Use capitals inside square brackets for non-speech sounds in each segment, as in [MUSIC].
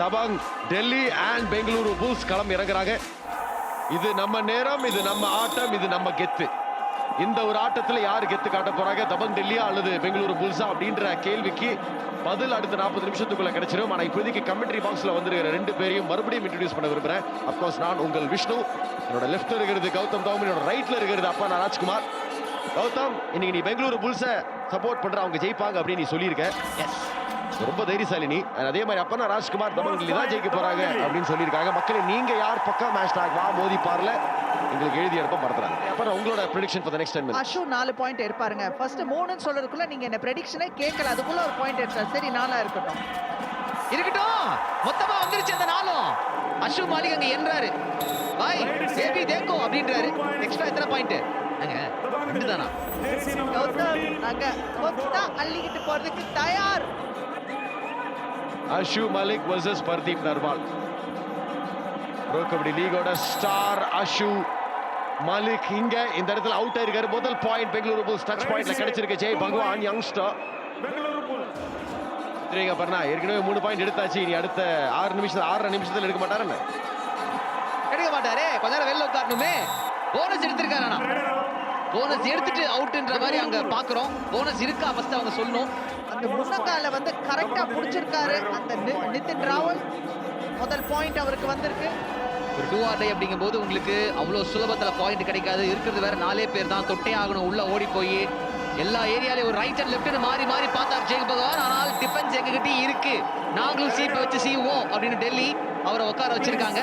Dabangg Delhi and Bengaluru bulls களம் இறங்குறாங்க. இது நம்ம நேரம் இது நம்ம ஆட்டம் இது நம்ம கெத்து. இந்த ஒரு ஆட்டத்தில் யார் கெத்து காட்ட போறாங்க? தபங் டெல்லியா அல்லது பெங்களூரு புல்ஸா அப்படின்ற கேள்விக்கு பதில் அடுத்த நாற்பது நிமிஷத்துக்குள்ள கிடைச்சிரும். ஆனா இப்போதைக்கு கமெண்ட்ரி பாக்ஸ்ல வந்திருக்கிற ரெண்டு பேரையும் மறுபடியும் இன்ட்ரடியூஸ் பண்ண விரும்புறேன். அப்கோர்ஸ் நான் உங்கள் விஷ்ணு என்னோட லெஃப்ட்ல இருக்கிறது கௌதம் தவம் என்னோட ரைட்ல இருக்கிறது அப்பா நான் ராஜ்குமார். கௌதம் இன்னைக்கு நீ பெங்களூரு புல்ஸை சப்போர்ட் பண்ற அவங்க ஜெயிப்பாங்க அப்படின்னு நீ சொல்லியிருக்க. எஸ் ரொம்ப தைரியசாலி நீ And அதே மாதிரி அப்பனா ராஜ்குமார் டெல்லி தான் ஜெயிக்க போறாங்க அப்படின்னு சொல்லியிருக்காங்க. மக்களே நீங்க யார்? பக்கம் மேட்ச் டாக் வா மோதி பார்ல. எங்களுக்கு எழுதி அனுப்ப மறந்துறாங்க அப்புறம் உங்களோட prediction for the next ten Ashu நாலு பாயிண்ட் எடுப்பாருங்க. ஃபர்ஸ்ட் மூணுன்னு சொல்றதுக்குள்ள நீங்க என்ன ப்ரெடிக்ஷனே கேட்கல. அதுக்குள்ள ஒரு பாயிண்ட் எடுத்தார். சரி நாளா இருக்கட்டும். இருக்கட்டும். மொத்தமா வந்துருச்சு அந்த நாளும் அஷு மாலிக் அங்க என்றாரு. பாய் சேபி தேக்கோ அப்படின்றாரு. எக்ஸ்ட்ரா எத்தனை பாயிண்ட் அங்க ரெண்டு தானா கௌதம் நாங்க அள்ளிக்கிட்டு போறதுக்கு தயார். அஷு மலிக் வர்சஸ் பர்தீப் நர்வால். ப்ரோ கபடி லீகோட ஸ்டார் அஷு மலிக் இங்க இந்த இடத்துல அவுட் ஆயிருக்காரு. முதல் பாயிண்ட் பெங்களூரு புல்ஸ். டச் பாயிண்ட்ல கிடைச்சிருக்கு. ஜெய் பகவான் யங்ஸ்டர் சரிங்க பர்ணா ஏற்கனவே மூணு பாயிண்ட் எடுத்தாச்சு. இனி அடுத்த ஆறு நிமிஷம் ஆறரை நிமிஷத்துல எடுக்க மாட்டாருன்னு எடுக்க மாட்டாரே? கொஞ்ச நேரம் வெளில உட்காரணுமே. போனஸ் எடுத்திருக்காரு ஆனா. போனஸ் எடுத்துட்டு அவுட்ன்ற மாதிரி அங்க பாக்குறோம். போனஸ் இருக்கா ஃபர்ஸ்ட் அவங்க சொல்லணும். அந்த முன்னங்கால வந்து கரெக்டா புடிச்சிருக்காரு அந்த நிதின் ராவல். முதல் பாயிண்ட் அவருக்கு வந்திருக்கு. ஒரு டூ ஆர் டே அப்படிங்கும்போது உங்களுக்கு அவ்வளோ சுலபத்துல பாயிண்ட் கிடைக்காது. இருக்கிறது வேற நாலே பேர் தான். தொட்டே ஆகணும். உள்ள ஓடி போய் எல்லா ஏரியாலையும் ஒரு ரைட் அண்ட் லெஃப்ட் மாறி மாறி பார்த்தார் ஜெய் பகவான். ஆனால் டிஃபென்ஸ் எங்ககிட்ட இருக்கு. நாங்களும் சீப்பை வச்சு செய்வோம் அப்படின்னு டெல்லி அவரை உட்கார வச்சிருக்காங்க.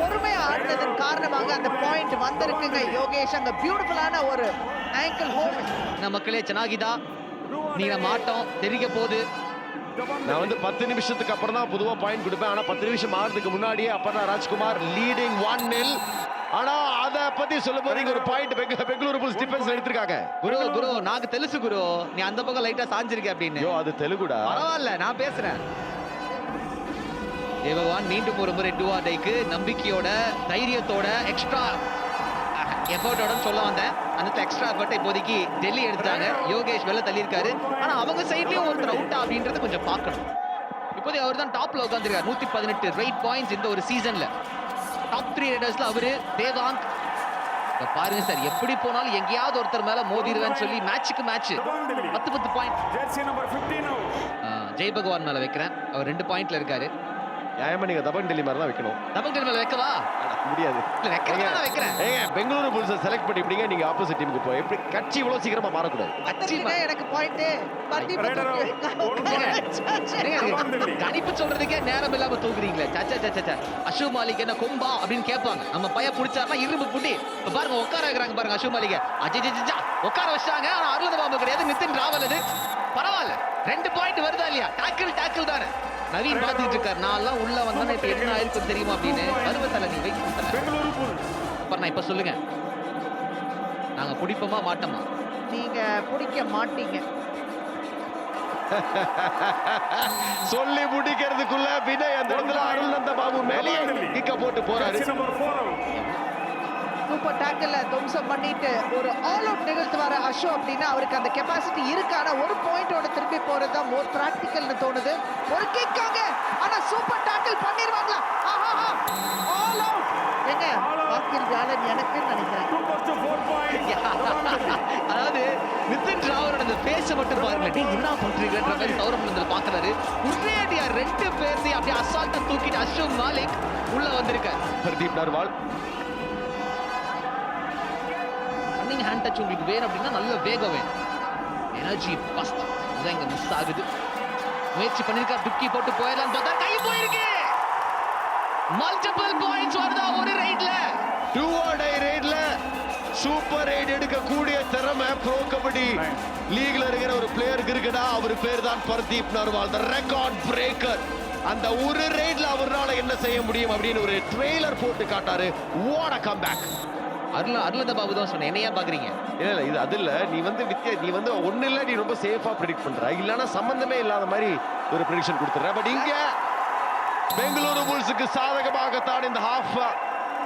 பொறுமையா ஆடினதன் காரணமாக அந்த பாயிண்ட் வந்திருக்குங்க. யோகேஷ் அங்க பியூட்டிஃபுல்லான ஒரு ஆங்கிள் ஹோல் நம்ம மக்களே சென்னாகிதா நீ நம்ம ஆட்டம் நான் வந்து பத்து நிமிஷத்துக்கு அப்புறம் தான் பொதுவாக பாயிண்ட் கொடுப்பேன். ஆனால் பத்து நிமிஷம் ஆகிறதுக்கு முன்னாடியே அப்பர்ணா ராஜ்குமார் லீடிங் ஒன் நெல் ஆனா அத பத்தி சொல்லும் போது ஒரு பாயிண்ட் பெங்களூரு புல்ஸ் டிஃபென்ஸ் எடுத்திருக்காங்க. குரு குரு நாக்கு தெலுசு குரு. நீ அந்த பக்கம் லைட்டா சாஞ்சிருக்க அப்படின்னு. அது தெலுங்குடா பரவாயில்ல நான் பேசுறேன். ஜெய் பகவான் மீண்டும் ஒரு முறை டூ டைக்கு நம்பிக்கையோட தைரியத்தோட எக்ஸ்ட்ரா எஃபர்ட்டோட சொல்ல வந்தேன். அந்த எக்ஸ்ட்ரா எஃபர்ட்டை இப்போதைக்கு டெல்லி எடுத்தாங்க. யோகேஷ் வெளில தள்ளியிருக்காரு. ஆனா அவங்க சைட்லயும் ஒருத்தர் அவுட்டா அப்படின்றத கொஞ்சம் பார்க்கணும். இப்போதைக்கு அவர் தான் டாப்ல உட்காந்துருக்காரு நூத்தி பதினெட்டு ரைட் பாயிண்ட்ஸ் இந்த ஒரு சீசன்ல டாப் த்ரீ ரைடர்ஸ்ல அவரு தேவாங்க் பாருங்க சார் எப்படி போனாலும் எங்கேயாவது ஒருத்தர் மேல மோதிடுவேன்னு சொல்லி மேட்சுக்கு மேட்ச் பத்து பத்து point Jersey number 15 now. Jai Bhagwan மேல வைக்கிறேன். அவர் ரெண்டு பாயிண்ட்ல இருக்காரு. நியாயமா நீங்க தபங் டெல்லி மாதிரி தான் வைக்கணும். தபங்கர் மேல வைக்கவா? முடியாது. வைக்கிறேன். ஏங்க பெங்களூரு புல்ஸ் செலக்ட் பண்ணிட்டீங்க நீங்க ஆப்போசிட் டீமுக்கு போய். எப்படி கட்சி இவ்வளவு சீக்கிரமா மாறக்கூடாது. எனக்கு பாயிண்ட். [LAUGHS] கணிப்பு சொல்றதுக்கே நேரம் இல்லாம தூக்குறீங்களே சச்சா சச்சா சச்சா அஷு மாலிக் என்ன கொம்பா அப்படின்னு கேட்பாங்க. நம்ம பையன் புடிச்சாருன்னா இரும்பு புட்டி. இப்ப பாருங்க உட்கார வைக்கிறாங்க பாருங்க அஷு மாலிக. அஜிஜிஜா உட்கார வச்சாங்க ஆனா அருளத பாம்பு கிடையாது. நிதின் ராவல் அது பரவாயில்ல. ரெண்டு பாயிண்ட் வருதா இல்லையா? டாக்கிள் டாக்கிள் தானே. நவீன் பாத்துட்டு இருக்காரு. நான் எல்லாம் உள்ள வந்தா இப்ப என்ன ஆயிருக்கும் தெரியுமா அப்படின்னு பருவத்தல நீ. அப்புறம் இப்ப சொல்லுங்க. நாங்க பிடிப்போமா மாட்டோமா? நீங்க பிடிக்க மாட்டீங்க. [LAUGHS] சொல்லி முடிக்கிறதுக்குள்ள வினய் அந்த இடத்துல அருள் நந்த பாபு மேலேயே கிக்க போட்டு போறாரு. சூப்பர் டேக்கிள் துவம்சம் பண்ணிட்டு ஒரு ஆல் அவுட் நிகழ்த்துவாரு அஷோ அப்படின்னா அவருக்கு அந்த கெப்பாசிட்டி இருக்கு. ஆனா ஒரு பாயிண்டோட திரும்பி போறது தான் மோர் பிராக்டிக்கல்னு தோணுது. ஒரு கிக்காங்க ஆனா சூப்பர் டேக்கிள் பண்ணிருவாங்களா? ஆல் அவுட் எங்க வாக்கில் ஜாலன் எனக்குன்னு நினைக்கிறேன். [LAUGHS] அதாவது நிதின் ராவரோட அந்த பேச மட்டும் பாருங்க டேய் என்ன பண்றீங்கன்ற மாதிரி சௌரமந்தல் பாக்குறாரு ஒரே அடியா ரெண்டு பேர்த்தையும் அப்படியே அசால்ட்டா தூக்கிட்டு அஷோக் மாலிக் உள்ள வந்திருக்காரு. Pradeep Narwal. Running hand touch உங்களுக்கு வேணும் அப்படின்னா நல்ல வேகம் வேணும். எனர்ஜி பஸ்ட் அதான் இங்க மிஸ் ஆகுது. முயற்சி பண்ணிருக்காரு டுக்கி போட்டு போயிடலாம். பார்த்தா கை போயிருக்கு. மல்டிபிள் பாயிண்ட்ஸ் வருதா ஒரு ரைட்ல டூ டை ரைட்ல சூப்பர் ரைட் எடுக்கக்கூடிய திறமை ப்ரோ கபடி லீக்ல இருக்கிற ஒரு பிளேயருக்கு இருக்குடா. அவர் பேர் தான் Pardeep Narwal the record breaker அந்த ஒரு ரைட்ல அவரால் என்ன செய்ய முடியும் அப்படின்னு ஒரு ட்ரெய்லர் போட்டு காட்டாரு. வாட் அ கம் பேக் அருள அருளத பாபு தான் சொன்னேன். என்னையா பாக்குறீங்க? இல்ல இல்ல இது அது இல்ல. நீ வந்து வித்தியா நீ வந்து ஒண்ணு இல்ல நீ ரொம்ப சேஃபா ப்ரெடிக்ட் பண்ற. இல்லனா சம்பந்தமே இல்லாத மாதிரி ஒரு ப்ரெடிக்ஷன் கொடுத்துற பட் இங்க பெங்களூரு புல்ஸுக்கு சாதகமாகத்தான் இந்த ஹாஃப்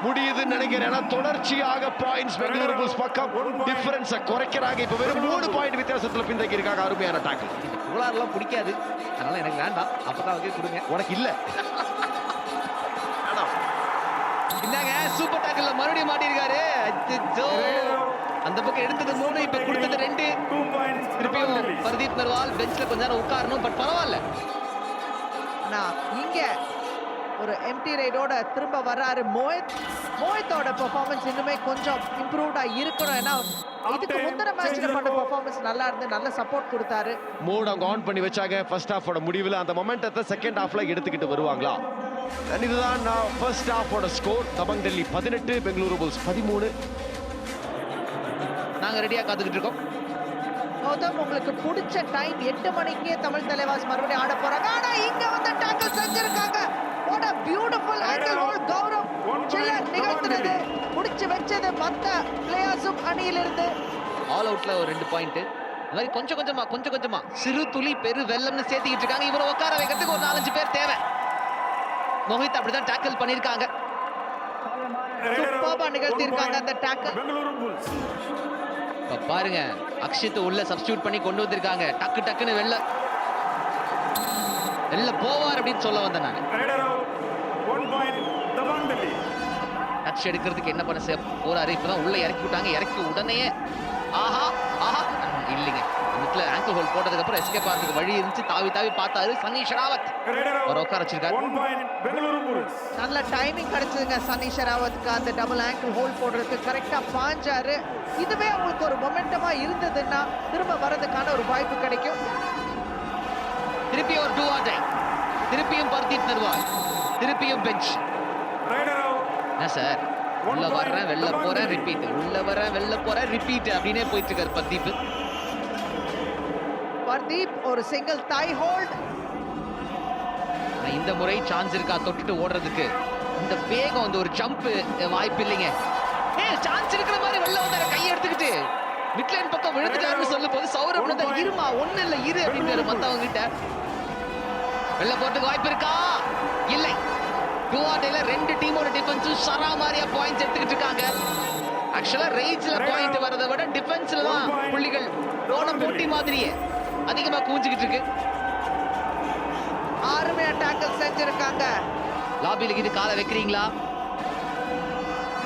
முடியுதுன்னு நினைக்கிறேன். தொடர்ச்சியாக பாயிண்ட்ஸ் பெங்களூரு புல்ஸ் பக்கம் டிஃபரன்ஸை குறைக்கிறாங்க. இப்ப வெறும் மூணு பாயிண்ட் வித்தியாசத்துல பின்தங்கி இருக்காங்க அருமையான டாக்கிள் புகழாரெல்லாம் பிடிக்காது. அதனால எனக்கு வேண்டாம். அப்பதான் வந்து கொடுங்க. உனக்கு இல்ல. என்னங்க சூப்பர் டாக்கிள்ல மறுபடியும் மாட்டிருக்காரு. அந்த பக்கம் எடுத்தது மூணு இப்ப கொடுத்தது ரெண்டு. திருப்பியும். பர்தீப் நர்வால் பெஞ்ச்ல கொஞ்ச நேரம் உட்காரணும் பட் பரவாயில்ல ஆனா இங்க ஒரு எம்டி ரைடோட திரும்ப வர்றாரு மோஹித் மோஹித்தோட பெர்ஃபார்மன்ஸ் இன்னுமே கொஞ்சம் இம்ப்ரூவ்டா இருக்கணும் ஏன்னா இதுக்கு முந்தின மேட்ச்ல பண்ண பெர்ஃபார்மன்ஸ் நல்லா இருந்து நல்ல சப்போர்ட் கொடுத்தாரு மூட் அவங்க ஆன் பண்ணி வச்சாங்க ஃபர்ஸ்ட் ஹாஃபோட முடிவில் அந்த மொமெண்டத்தை செகண்ட் ஹாஃப்ல எடுத்துக்கிட்டு வருவாங்களா இதுதான் ஃபர்ஸ்ட் ஹாஃபோட ஸ்கோர் தபங் டெல்லி பதினெட்டு பெங்களூரு புல்ஸ் பதிமூணு. நாங்க ரெடியா காத்துக்கிட்டு இருக்கோம். கௌதம் உங்களுக்கு பிடிச்ச டைம் எட்டு மணிக்கே தமிழ் தலைவாஸ் மறுபடியும் ஆட போறாங்க. ஆனா இங்க வந்து டாக்கிள் செஞ்சிருக்காங்க. What a beautiful angle. Hold Gaurav Chillar நிகழ்த்தினது. முடிச்சு வச்சது மத்த பிளேயர்ஸும் அணியிலிருந்து. ஆல் அவுட்ல ஒரு ரெண்டு பாயிண்ட் இந்த மாதிரி கொஞ்சம் கொஞ்சமா கொஞ்சம் கொஞ்சமா. சிறு துளி பெரு வெள்ளம்னு சேர்த்துக்கிட்டு இருக்காங்க. இவரை உட்கார வைக்கிறதுக்கு ஒரு நாலஞ்சு பேர் தேவை. மோஹித் அப்படிதான் டேக்கிள் பண்ணிருக்காங்க சூப்பர்பா நிகழ்த்தியிருக்காங்க அந்த டேக்கிள் பாருங்க அக்ஷித் உள்ள சப்ஸ்டியூட் பண்ணி கொண்டு வந்திருக்காங்க. டக்கு டக்குன்னு வெளில வெளில போவார் அப்படின்னு சொல்ல வந்தேன் நான். டச் எடுக்கிறதுக்கு என்ன பண்ண போறாரு? இப்பதான் உள்ள இறக்கி விட்டாங்க. இறக்கி உடனே ஆஹா ஆஹா இதுல ஆங்கிள் ஹோல் போட்டதுக்கு அப்புறம் எஸ்கேப் ஆகிறதுக்கு வழி இருந்துச்சு. தாவி தாவி பார்த்தாரு சன்னி ஷராவத் ஒரு உட்கார வச்சிருக்காரு. நல்ல டைமிங் கிடைச்சதுங்க சன்னி ஷெராவத்துக்கு அந்த டபுள் ஆங்கிள் ஹோல்ட் போடுறதுக்கு கரெக்டா பாஞ்சாரு. இதுவே உங்களுக்கு ஒரு மொமெண்டமா இருந்ததுன்னா திரும்ப வரதுக்கான ஒரு வாய்ப்பு கிடைக்கும். திருப்பி ஒரு டூ ஆர் திருப்பியும் பர்தீப் நர்வால் திருப்பியும் பெஞ்ச் என்ன சார்? உள்ள வர்றேன் வெளில போறேன். ரிப்பீட் உள்ள வர்றேன் வெளில போறேன் ரிப்பீட் அப்படின்னே போயிட்டு இருக்காரு பர்தீப். ஒரு சிங்கிள் தாய் ஹோல்ட் இந்த முறை சான்ஸ் இருக்கா? தொட்டுட்டு ஓடுறதுக்கு. இந்த வேகம் வந்து ஒரு ஜம்ப் வாய்ப்பு இல்லைங்க. ஏ சான்ஸ் இருக்கிற மாதிரி வெளில வந்தாரு கை எடுத்துக்கிட்டு மிட்லைன் பக்கம் விழுந்துட்டாருன்னு சொல்லும் போது சௌரப் வந்து இருமா ஒண்ணு இல்ல இரு அப்படின்றாரு மத்தவங்க கிட்ட. வெளில போறதுக்கு வாய்ப்பு இருக்கா? இல்லை. டூஆர்டேல ரெண்டு டீமோட டிஃபென்ஸும் சரா மாதிரியா பாயிண்ட்ஸ் எடுத்துக்கிட்டு இருக்காங்க. ஆக்சுவலா ரேஞ்ச்ல பாயிண்ட் வரதை விட டிஃபென்ஸ்ல தான் புள்ளிகள் போன போட்டி மாதிரியே. அதிகமா கூஞ்சுக்கிட்டு இருக்கு. அருமையா டேக்கிள் செஞ்சிருக்காங்க. லாபியில் இது காலை வைக்கிறீங்களா?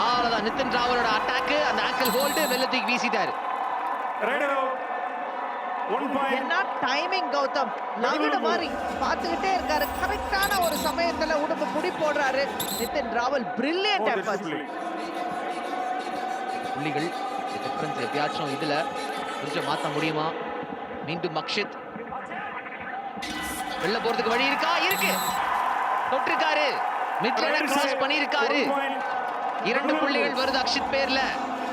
அவ்வளவுதான். நிதின் ராவலோட அட்டாக் அந்த ஆங்கிள் ஹோல்டு வெள்ளத்துக்கு வீசிட்டாரு. என்ன டைமிங் கௌதம்? நவிடு மாதிரி பார்த்துக்கிட்டே இருக்காரு. கரெக்டான ஒரு சமயத்துல உடம்பு புடி போடுறாரு. நிதின் ராவல் பிரில்லியன்ட் எஃபர்ட்ஸ் புள்ளிகள் டிஃபரன்ஸ் எப்பயாச்சும் இதுல கொஞ்சம் மாத்த முடியுமா? மீண்டும் அக்ஷித் வெளில போறதுக்கு வழி இருக்கா? இருக்கு. தொட்டிருக்காரு. மிட்லைன கிராஸ் பண்ணியிருக்காரு. இரண்டு புள்ளிகள் வருது அக்ஷித் பேர்ல.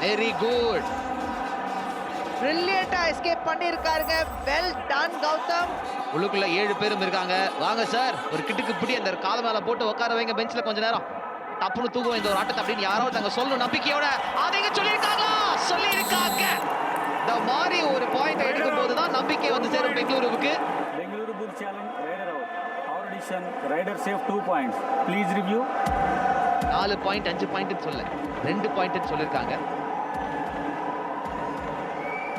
வெரி குட் பிரில்லியண்டா எஸ்கேப் பண்ணியிருக்காருங்க. Well done Gautam. உள்ளுக்குள்ள ஏழு பேரும் இருக்காங்க. வாங்க சார் ஒரு கிட்டுக்கு பிடி. அந்த கால மேல போட்டு உட்கார வைங்க பெஞ்ச்ல கொஞ்ச நேரம். டப்புனு தூக்குவோம் இந்த ஒரு ஆட்டத்தை அப்படின்னு யாரோ தாங்க சொல்லணும் நம்பிக்கையோட. சொல்லியிருக்காங்களா? சொல்லியிருக்காங்க. இந்த மாதிரி ஒரு பாயிண்ட் எடுக்கும் போது தான் நம்பிக்கை வந்து சேரும் பெங்களூருவுக்கு Bengaluru Bulls challenge Raider out. Our edition Raider save two points. Please review. நாலு பாயிண்ட் அஞ்சு பாயிண்ட் சொல்ல ரெண்டு பாயிண்ட் சொல்லியிருக்காங்க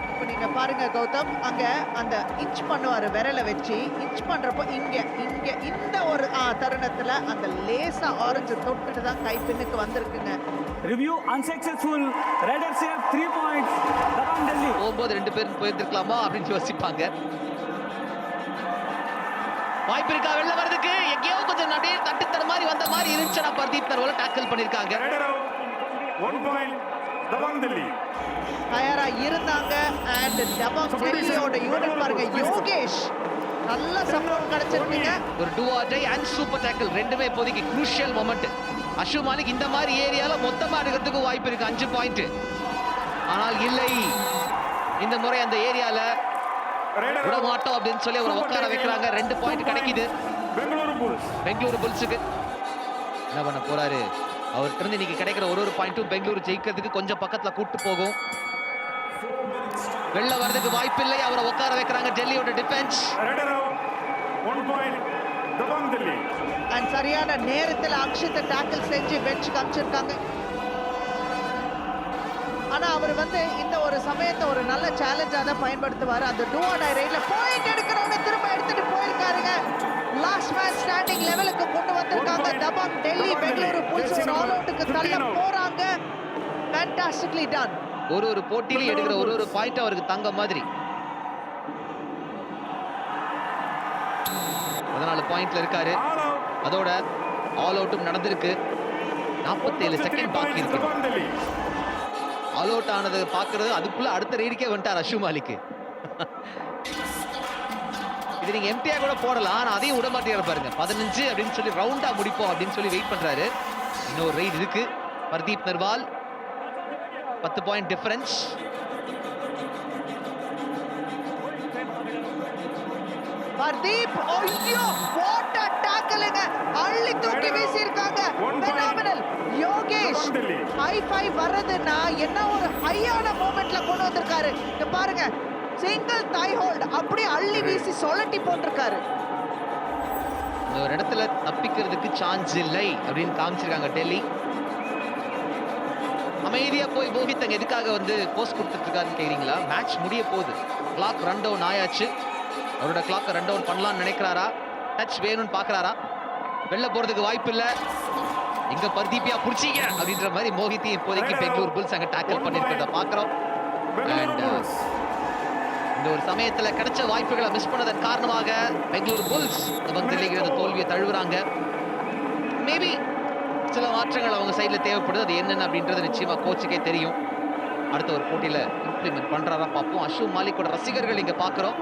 இப்போ நீங்க பாருங்க கௌதம் அங்க அந்த இன்ச் பண்ணுவாரு விரலை வச்சு இன்ச் பண்றப்போ இங்க இங்க இந்த ஒரு தருணத்துல அந்த லேசா ஆரஞ்சு தொட்டுட்டு தான் கை பின்னுக்கு வந்திருக்குங்க Review unsuccessful. Raider save three points. Dabang Delhi. போகும்போது ரெண்டு பேரும் போயிருந்திருக்கலாமா அப்படின்னு யோசிப்பாங்க. வாய்ப்பு இருக்கா? வெளில வர்றதுக்கு எங்கேயோ கொஞ்சம் அப்படியே தட்டு தர மாதிரி வந்த மாதிரி இருந்துச்சுன்னா பர்தீப் தர்வால டேக்கிள் ரைடர் தபாங் டெல்லி. தயாரா இருந்தாங்க. அண்ட் டபாங் டெல்லியோட யூனிட் பாருங்க. யோகேஷ் நல்ல சப்போர்ட் கிடைச்சிருக்கீங்க. ஒரு do or die and super tackle ரெண்டுமே இப்போதைக்கு குரூஷியல் மொமெண்ட் அஷு மாலிக் இந்த மாதிரி ஏரியால மொத்தமா எடுக்கிறதுக்கு வாய்ப்பு இருக்கு. அஞ்சு பாயிண்ட் ஆனால் இல்லை. இந்த முறை அந்த ஏரியால மாட்டோம் அப்படின்னு சொல்லி அவரை உட்கார வைக்கிறாங்க. ரெண்டு பாயிண்ட் கிடைக்குது. பெங்களூரு புல்ஸ். பெங்களூரு புல்ஸுக்கு. என்ன பண்ண போறாரு? அவர்கிட்ட இருந்து இன்னைக்கு கிடைக்கிற ஒரு ஒரு பாயிண்ட்டும் பெங்களூரு ஜெயிக்கிறதுக்கு கொஞ்சம் பக்கத்துல கூட்டு போகும். வெளில வர்றதுக்கு வாய்ப்பு இல்லை. அவரை உட்கார வைக்கிறாங்க டெல்லியோட டிஃபென்ஸ் ஒன் பாயிண்ட் அண்ட் சரியான நேரத்துல அக்ஷித்தை டேக்கிள் செஞ்சு பெஞ்சுக்கு அனுப்பிச்சிருக்காங்க. ஆனா அவர் வந்து இந்த ஒரு சமயத்தை ஒரு நல்ல சேலஞ்சா தான் பயன்படுத்துவாரு. அந்த டூ ஆர் ரைட்ல பாயிண்ட் எடுக்கிறவங்க திரும்ப எடுத்துட்டு போயிருக்காருங்க. லாஸ்ட் மேட்ச் ஸ்டாண்டிங் லெவலுக்கு கொண்டு வந்திருக்காங்க. தபாங் டெல்லி பெங்களூரு. புல்ஸ் ஒரு ஆல். அவுட்டுக்கு தள்ள போறாங்க. ஃபேண்டாஸ்டிக்லி டன் ஒரு ஒரு போட்டியிலும் எடுக்கிற ஒரு ஒரு பாயிண்ட் அவருக்கு தங்க மாதிரி. பதினாலு பாயிண்ட்ல இருக்காரு. அதோட ஆல் அவுட்டும் நடந்திருக்கு. நாற்பத்தேழு 43 செகண்ட் பாக்கி இருக்கு. ஆல் அவுட் ஆனது பாக்குறது அதுக்குள்ள அடுத்த ரெய்டுக்கே வந்துட்டார் அஷு மாலிக்கு இது நீங்க எம்டியா கூட போடலாம் ஆனா அதையும் விட மாட்டேங்கிறாரு பாருங்க. பதினஞ்சு அப்படின்னு சொல்லி ரவுண்டா முடிப்போம் அப்படின்னு சொல்லி வெயிட் பண்றாரு. இன்னொரு ரைடு இருக்கு. பர்தீப் நர்வால். பத்து பாயிண்ட் டிஃபரன்ஸ் பர்தீப் ஐயோ வாட் அ டாக்கலுங்க அள்ளி தூக்கி வீசி இருக்காங்க phenomenal. யோகேஷ். ஹை ஃபைவ் வர்றதுன்னா என்ன ஒரு ஹையான மூமெண்ட்ல கொண்டு வந்திருக்காரு. இங்க பாருங்க. சிங்கிள் தை ஹோல்ட் அப்படியே அள்ளி வீசி சொலட்டி போட்டிருக்காரு. இந்த ஒரு இடத்துல தப்பிக்கிறதுக்கு சான்ஸ் இல்லை அப்படின்னு காமிச்சிருக்காங்க டெல்லி. அமைதியா போய் அங்க எதுக்காக வந்து போஸ்ட் கொடுத்துட்டு இருக்காருன்னு கேக்குறீங்களா? மேட்ச் முடிய போகுது. கிளாக் ரன் டவுன் ஆயாச்சு. அவரோட கிளாக் ரன் டவுன் பண்ணலாம்னு நினைக்கிறாரா? டச் வேணும்னு பாக்குறாரா வெளில போறதுக்கு வாய்ப்பு இல்ல எங்க பர்தீபியா புடிச்சீங்க அப்படின்ற மாதிரி மோகித்தி இப்போதைக்கு பெங்களூர் புல்ஸ் அங்க டேக்கிள் பண்ணிருக்கிறத பாக்குறோம் Bengaluru uh, இந்த ஒரு சமயத்துல கிடைச்ச வாய்ப்புகளை மிஸ் பண்ணதன் காரணமாக பெங்களூர் புல்ஸ் தபங் தில்லிக்கு தோல்வியை தழுவுறாங்க. மேபி சில மாற்றங்கள் அவங்க சைடில் தேவைப்படுது. அது என்னென்ன அப்படின்றது நிச்சயமா கோச்சுக்கே தெரியும். அடுத்த ஒரு போட்டியில இம்ப்ளிமெண்ட் பண்றாரா பார்ப்போம். அஷு மாலிக்கோட ரசிகர்கள் இங்க பாக்குறோம்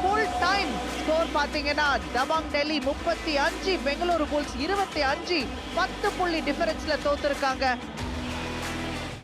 ஃபுல் டைம் ஸ்கோர் பார்த்தீங்கன்னா தபாங் டெல்லி முப்பத்தி அஞ்சு பெங்களூரு புல்ஸ் இருபத்தி அஞ்சு பத்து புள்ளி டிஃபரன்ஸ்ல தோத்துருக்காங்க.